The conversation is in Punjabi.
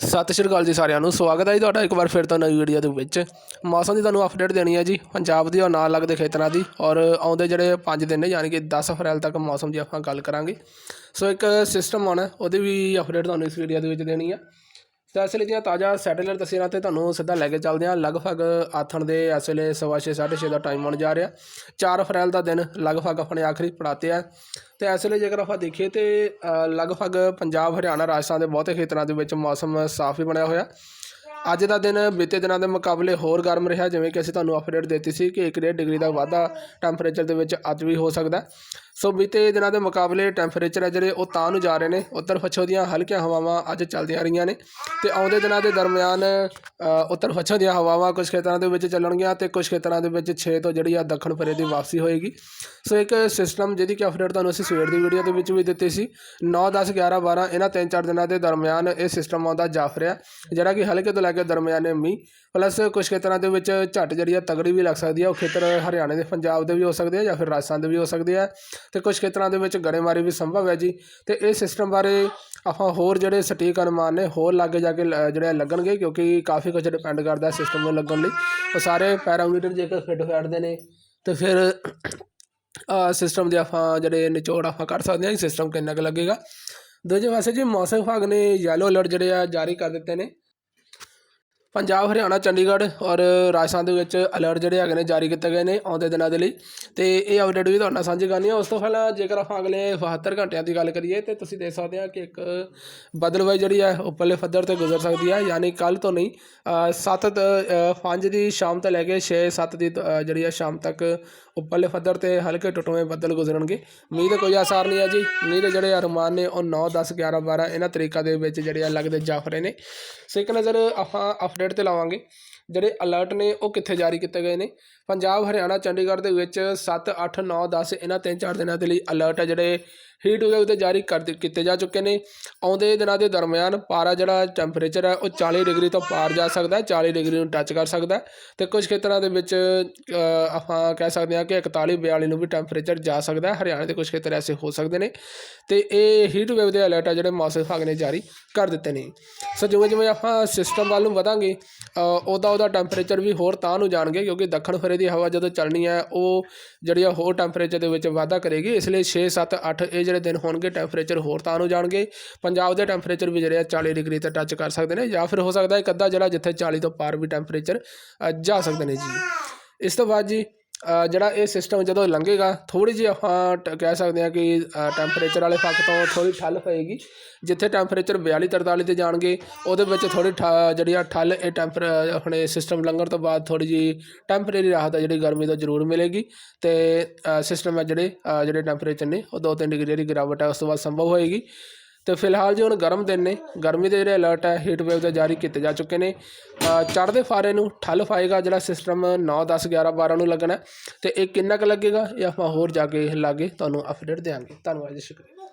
ਸਤਿ ਸ਼੍ਰੀ ਅਕਾਲ ਜੀ ਸਾਰਿਆਂ ਨੂੰ। ਸਵਾਗਤ ਹੈ ਜੀ ਤੁਹਾਡਾ ਇੱਕ ਵਾਰ ਫਿਰ ਤੋਂ ਨਵੀਂ ਵੀਡੀਓ ਦੇ ਵਿੱਚ। ਮੌਸਮ ਦੀ ਤੁਹਾਨੂੰ ਅਪਡੇਟ ਦੇਣੀ ਹੈ ਜੀ। ਪੰਜਾਬ ਦੀ ਔਰ ਨਾਲ ਲੱਗਦੇ ਖੇਤਰਾਂ ਦੀ। ਔਰ ਆਉਂਦੇ ਜਿਹੜੇ 5 ਦਿਨ ਨੇ, ਯਾਨੀ ਕਿ 10 ਅਪ੍ਰੈਲ ਤੱਕ ਮੌਸਮ ਦੀ ਆਪਾਂ ਗੱਲ ਕਰਾਂਗੇ। ਸੋ ਇੱਕ ਸਿਸਟਮ ਆਉਣਾ, ਉਹਦੀ ਵੀ ਅਪਡੇਟ ਤੁਹਾਨੂੰ ਇਸ ਵੀਡੀਓ ਦੇ ਵਿੱਚ ਦੇਣੀ ਹੈ। ਤਾਂ ਇਸ ਲਈ ਦੀਆਂ ਤਾਜ਼ਾ ਸੈਟੇਲਾਈਟ ਤਸਵੀਰਾਂ ਤੇ ਤੁਹਾਨੂੰ ਸਿੱਧਾ ਲੈ ਕੇ ਚੱਲਦੇ ਹਾਂ। ਲਗਭਗ ਆਥਣ ਦੇ ਇਸ ਵੇਲੇ ਸਵਾ ਛੇ, ਸਾਢੇ ਛੇ ਦਾ ਟਾਈਮ ਆਉਣ ਜਾ ਰਿਹਾ। 4 ਅਪ੍ਰੈਲ ਦਾ ਦਿਨ ਲਗਭਗ ਆਪਣੇ ਆਖਰੀ ਪੜਾਤੇ ਹੈ ਤੇ ਇਸ ਵੇਲੇ ਜੇਕਰ ਆਪਾਂ ਦੇਖੀਏ ਤੇ ਲਗਭਗ ਪੰਜਾਬ, ਹਰਿਆਣਾ, ਰਾਜਸਥਾਨ ਦੇ ਬਹੁਤੇ ਖੇਤਰਾਂ ਦੇ ਵਿੱਚ ਮੌਸਮ ਸਾਫ਼ ਹੀ ਬਣਿਆ ਹੋਇਆ। ਅੱਜ ਦਾ ਦਿਨ ਬੀਤੇ ਦਿਨਾਂ ਦੇ ਮੁਕਾਬਲੇ ਹੋਰ ਗਰਮ ਰਿਹਾ, ਜਿਵੇਂ ਕਿ ਅਸੀਂ ਤੁਹਾਨੂੰ ਅਪਡੇਟ ਦਿੱਤੀ ਸੀ ਕਿ 1.5 ਡਿਗਰੀ ਦਾ ਵਾਧਾ ਟੈਂਪਰੇਚਰ ਦੇ ਵਿੱਚ ਅੱਜ ਵੀ ਹੋ ਸਕਦਾ ਸੋ ਬੀਤੇ ਦਿਨਾਂ ਦੇ ਮੁਕਾਬਲੇ ਟੈਂਪਰੇਚਰ ਹੈ ਜਿਹੜੇ ਉਹ ਤਾਂ ਨੂੰ ਜਾ ਰਹੇ ਨੇ, ਉੱਤਰ ਪੱਛਮ ਦੀਆਂ ਹਲਕੀਆਂ ਹਵਾਵਾਂ ਅੱਜ ਚੱਲਦੀਆਂ ਰਹੀਆਂ ਨੇ ਤੇ ਆਉਂਦੇ ਦਿਨਾਂ ਦੇ ਦਰਮਿਆਨ ਉੱਤਰ ਪੱਛਮ ਦੀਆਂ ਹਵਾਵਾਂ ਕੁਝ ਖੇਤਰਾਂ ਦੇ ਵਿੱਚ ਚੱਲਣਗੀਆਂ ਤੇ ਕੁਝ ਖੇਤਰਾਂ ਦੇ ਵਿੱਚ 6 ਤੋਂ ਜਿਹੜੀ ਆ ਦੱਖਣ ਪਰੇ ਦੀ ਵਾਪਸੀ ਹੋਏਗੀ। ਸੋ ਇੱਕ ਸਿਸਟਮ ਜਿਹਦੀ ਕਿ ਅਪਡੇਟ ਤੁਹਾਨੂੰ ਅਸੀਂ ਸਵੇਰ ਦੀ ਵੀਡੀਓ ਦੇ ਵਿੱਚ ਵੀ ਦਿੱਤੀ ਸੀ 9 10 11 12 ਇਹਨਾਂ ਤਿੰਨ ਚਾਰ ਦਿਨਾਂ ਦੇ ਦਰਮਿਆਨ ਇਹ ਸਿਸਟਮ ਆਉਂਦਾ ਜਾਫ ਰਿਹਾ, ਜਿਹੜਾ ਕਿ ਹਲਕੇ ਤੋਂ ਲੈ ਕੇ ਦਰਮਿਆਨੇ ਮੀਂਹ। ਪਲੱਸ ਕੁਝ ਖੇਤਰਾਂ ਦੇ ਵਿੱਚ ਝੱਟ ਜਿਹੜੀ ਆ ਤਗੜੀ ਵੀ ਲੱਗ ਸਕਦੀ ਆ, ਉਹ ਖੇਤਰ ਹਰਿਆਣੇ ਦੇ ਪੰਜਾਬ ਦੇ ਵੀ ਹੋ ਸਕਦੇ ਆ ਜਾਂ ਫਿਰ ਰਾਜਸਥਾਨ ਦੇ ਵੀ ਹੋ ਸਕਦੇ ਆ। ਤੇ ਕੁਝ ਖੇਤਰਾਂ ਦੇ ਵਿੱਚ ਗੜੇਮਾਰੀ ਵੀ ਸੰਭਵ ਹੈ ਜੀ। ਤੇ ਇਹ ਸਿਸਟਮ ਬਾਰੇ ਆਪਾਂ ਹੋਰ ਜਿਹੜੇ ਸਟੀਕ ਅਨੁਮਾਨ ਨੇ, ਹੋਰ ਲਾਗੇ ਜਾ ਕੇ ਲ- ਜਿਹੜੇ ਲੱਗਣਗੇ, ਕਿਉਂਕਿ ਕਾਫੀ ਕੁਝ ਡਿਪੈਂਡ ਕਰਦਾ ਸਿਸਟਮ ਨੂੰ ਲੱਗਣ ਲਈ। ਉਹ ਸਾਰੇ ਪੈਰਾਮੀਟਰ ਜੇਕਰ ਫਿੱਟ ਫੈਟਦੇ ਨੇ, ਤੇ ਫਿਰ ਸਿਸਟਮ ਦੇ ਆਪਾਂ ਜਿਹੜੇ ਨਿਚੋੜ ਆਪਾਂ ਕਰ ਸਕਦੇ ਹਾਂ ਸਿਸਟਮ ਕਿੰਨਾ ਕੁ ਲੱਗੇਗਾ। ਦੂਜੇ ਪਾਸੇ ਜੀ ਮੌਸਮ ਵਿਭਾਗ ਨੇ ਯੈਲੋ ਅਲਰਟ ਜਿਹੜੇ ਆ ਜਾਰੀ ਕਰ ਦਿੱਤੇ ਨੇ। ਪੰਜਾਬ ਹਰਿਆਣਾ ਚੰਡੀਗੜ੍ਹ ਔਰ ਰਾਜਸਥਾਨ ਦੇ ਵਿੱਚ ਅਲਰਟ ਜਿਹੜੇ ਹੈਗੇ ਨੇ ਜਾਰੀ ਕੀਤੇ ਗਏ ਨੇ ਆਉਂਦੇ ਦਿਨਾਂ ਦੇ ਲਈ। ਤੇ ਇਹ ਅਪਡੇਟ ਵੀ ਤੁਹਾਡੇ ਨਾਲ ਸਾਂਝੀ ਕਰਨੀ ਹੈ ਉਸ ਤੋਂ ਪਹਿਲਾਂ ਜੇਕਰ ਆਪਾਂ ਅਗਲੇ 72 ਘੰਟਿਆਂ ਦੀ ਗੱਲ ਕਰੀਏ ਤੇ ਤੁਸੀਂ ਦੇਖ ਸਕਦੇ ਆ ਕਿ ਇੱਕ ਬਦਲਵਾਈ ਜਿਹੜੀ ਹੈ ਉੱਪਰਲੇ ਪੱਧਰ ਤੇ ਗੁਜ਼ਰ ਸਕਦੀ ਹੈ ਯਾਨੀ ਕੱਲ ਤੋਂ ਨਹੀਂ 7 5 ਦੀ ਸ਼ਾਮ ਤੋਂ ਲੈ ਕੇ 6 7 ਦੀ ਅ, ਜਿਹੜੀ ਹੈ ਸ਼ਾਮ ਤੱਕ ਉੱਪਰਲੇ ਪੱਧਰ ਤੇ ਹਲਕੇ ਟੁੱਟਵੇਂ ਬੱਦਲ ਗੁਜ਼ਰਨਗੇ। ਮੀਂਹ ਦਾ ਕੋਈ ਆਸਾਰ ਨਹੀਂ ਹੈ ਜੀ। ਮੀਂਹ ਦੇ ਜਿਹੜੇ ਅਰਮਾਨ ਨੇ ਉਹ 9 10 11 12 ਇਹਨਾਂ ਤਰੀਕਾਂ ਦੇ ਵਿੱਚ ਜਿਹੜੇ ਆ ਲੱਗਦੇ ਜਾਫ ਰਹੇ ਨੇ। ਸੋ ਇੱਕ ਨਜ਼ਰ ਆਪਾਂ ਅਪਡੇਟ ਤੇ ਲਾਵਾਂਗੇ। ਜਿਹੜੇ ਅਲਰਟ ਨੇ, ਉਹ ਕਿੱਥੇ ਜਾਰੀ ਕੀਤੇ ਗਏ ਨੇ? ਪੰਜਾਬ, ਹਰਿਆਣਾ, ਚੰਡੀਗੜ੍ਹ ਦੇ ਵਿੱਚ 7 8 9 10 ਇਹਨਾਂ ਤਿੰਨ, ਚਾਰ ਦਿਨਾਂ ਦੇ ਲਈ ਅਲਰਟ ਹੈ ਜਿਹੜੇ ਹੀਟ ਵੇਵ ਤੇ ਜਾਰੀ ਕਰ ਦਿੱਤੇ- ਕੀਤੇ ਜਾ ਚੁੱਕੇ ਨੇ। ਆਉਂਦੇ ਦਿਨਾਂ ਦੇ ਦਰਮਿਆਨ ਪਾਰਾ ਜਿਹੜਾ ਟੈਂਪਰੇਚਰ ਹੈ ਉਹ 40 ਡਿਗਰੀ ਤੋਂ ਪਾਰ ਜਾ ਸਕਦਾ ਹੈ 40 ਡਿਗਰੀ ਨੂੰ ਟੱਚ ਕਰ ਸਕਦਾ ਹੈ ਤੇ ਕੁਝ ਖੇਤਰਾਂ ਦੇ ਵਿੱਚ ਆਪਾਂ ਕਹਿ ਸਕਦੇ ਹਾਂ ਕਿ 41 42 ਨੂੰ ਵੀ ਟੈਂਪਰੇਚਰ ਜਾ ਸਕਦਾ ਹੈ। ਹਰਿਆਣਾ ਦੇ ਕੁਝ ਖੇਤਰ ਐਸੇ ਹੋ ਸਕਦੇ ਨੇ ਤੇ ਇਹ ਹੀਟ ਵੇਵ ਦੇ ਅਲਰਟ ਆ ਜਿਹੜੇ ਮੌਸਮ ਵਿਭਾਗ ਨੇ ਜਾਰੀ ਕਰ ਦਿੱਤੇ ਨੇ। ਸੋ ਜਿਵੇਂ ਜਿਵੇਂ ਆਪਾਂ ਸਿਸਟਮ ਵੱਲ ਨੂੰ ਵਧਾਂਗੇ ਅ, ਉਹਦਾ ਉਹਦਾ ਟੈਂਪਰੇਚਰ ਵੀ ਹੋਰ ਤਾਂ ਨੂੰ ਜਾਣਗੇ ਕਿਉਂਕਿ ਦੱਖਣ ਫਰੇ ਦੀ ਹਵਾ ਜਦੋਂ ਚੱਲਣੀ ਹੈ ਉਹ ਜਿਹੜੀ ਆ ਹੋਰ ਟੈਂਪਰੇਚਰ ਦੇ ਵਿੱਚ ਵਾਧਾ ਕਰੇਗੀ ਇਸ ਲਈ 6 7 8 ਇਹ ਜਿਹੜੇ ਦਿਨ ਹੋਣਗੇ ਟੈਂਪਰੇਚਰ ਹੋਰ ਤਾਂ ਨੂੰ ਜਾਣਗੇ। ਪੰਜਾਬ ਦੇ ਟੈਂਪਰੇਚਰ ਵੀ ਜਿਹੜੇ ਆ 40 ਡਿਗਰੀ ਤੇ ਟੱਚ ਕਰ ਸਕਦੇ ਨੇ ਜਾਂ ਫਿਰ ਹੋ ਸਕਦਾ ਇੱਕ ਅੱਧਾ ਜਿਹੜਾ ਜਿੱਥੇ 40 ਤੋਂ ਪਾਰ ਵੀ ਟੈਂਪਰੇਚਰ ਜਾ ਸਕਦੇ ਨੇ ਜੀ। ਇਸ ਤੋਂ ਬਾਅਦ ਜੀ ਜਿਹੜਾ ਇਹ ਸਿਸਟਮ ਜਦੋਂ ਲੰਘੇਗਾ, ਥੋੜ੍ਹੀ ਜਿਹੀ ਆਪਾਂ ਟ- ਕਹਿ ਸਕਦੇ ਹਾਂ ਕਿ ਟੈਂਪਰੇਚਰ ਵਾਲੇ ਫੱਕ ਤੋਂ ਥੋੜ੍ਹੀ ਠੱਲ ਪਏਗੀ। ਜਿੱਥੇ ਟੈਂਪਰੇਚਰ 42 43 ਤੇ ਜਾਣਗੇ, ਉਹਦੇ ਵਿੱਚ ਥੋੜੀ ਜਿਹੜੀ ਆ ਠੱਲ ਇਹ ਟੈਂਪਰ ਆਪਣੇ ਸਿਸਟਮ ਲੰਘਣ ਤੋਂ ਬਾਅਦ ਥੋੜ੍ਹੀ ਜਿਹੀ ਟੈਂਪਰੇਰੀ ਰਾਹਤ ਆ, ਜਿਹੜੀ ਗਰਮੀ ਤੋਂ ਜ਼ਰੂਰ ਮਿਲੇਗੀ। ਤੇ ਸਿਸਟਮ ਹੈ ਜਿਹੜੇ ਜਿਹੜੇ ਟੈਂਪਰੇਚਰ ਨੇ, ਉਹ 2-3 ਡਿਗਰੀ ਜਿਹੜੀ ਗਿਰਾਵਟ ਹੈ ਉਸ ਤੋਂ ਬਾਅਦ ਸੰਭਵ ਹੋਏਗੀ। ਅਤੇ ਫਿਲਹਾਲ ਜੀ ਹੁਣ ਗਰਮ ਦਿਨ ਨੇ, ਗਰਮੀ ਦੇ ਜਿਹੜੇ ਅਲਰਟ ਹੈ ਹੀਟ ਵੇਵ ਦੇ ਜਾਰੀ ਕੀਤੇ ਜਾ ਚੁੱਕੇ ਨੇ। ਚੜ੍ਹਦੇ ਫਾਰੇ ਨੂੰ ਠੱਲ ਫਾਏਗਾ ਜਿਹੜਾ ਸਿਸਟਮ 9 10 11 12 ਨੂੰ ਲੱਗਣਾ ਹੈ। ਤੇ ਇਹ ਕਿੰਨਾ ਕੁ ਲੱਗੇਗਾ ਇਹ ਆਪਾਂ ਹੋਰ ਜਾ ਕੇ ਲਾਗੇ ਤੁਹਾਨੂੰ ਅਪਡੇਟ ਦੇਵਾਂਗੇ ਧੰਨਵਾਦ ਜੀ, ਸ਼ੁਕਰੀਆ।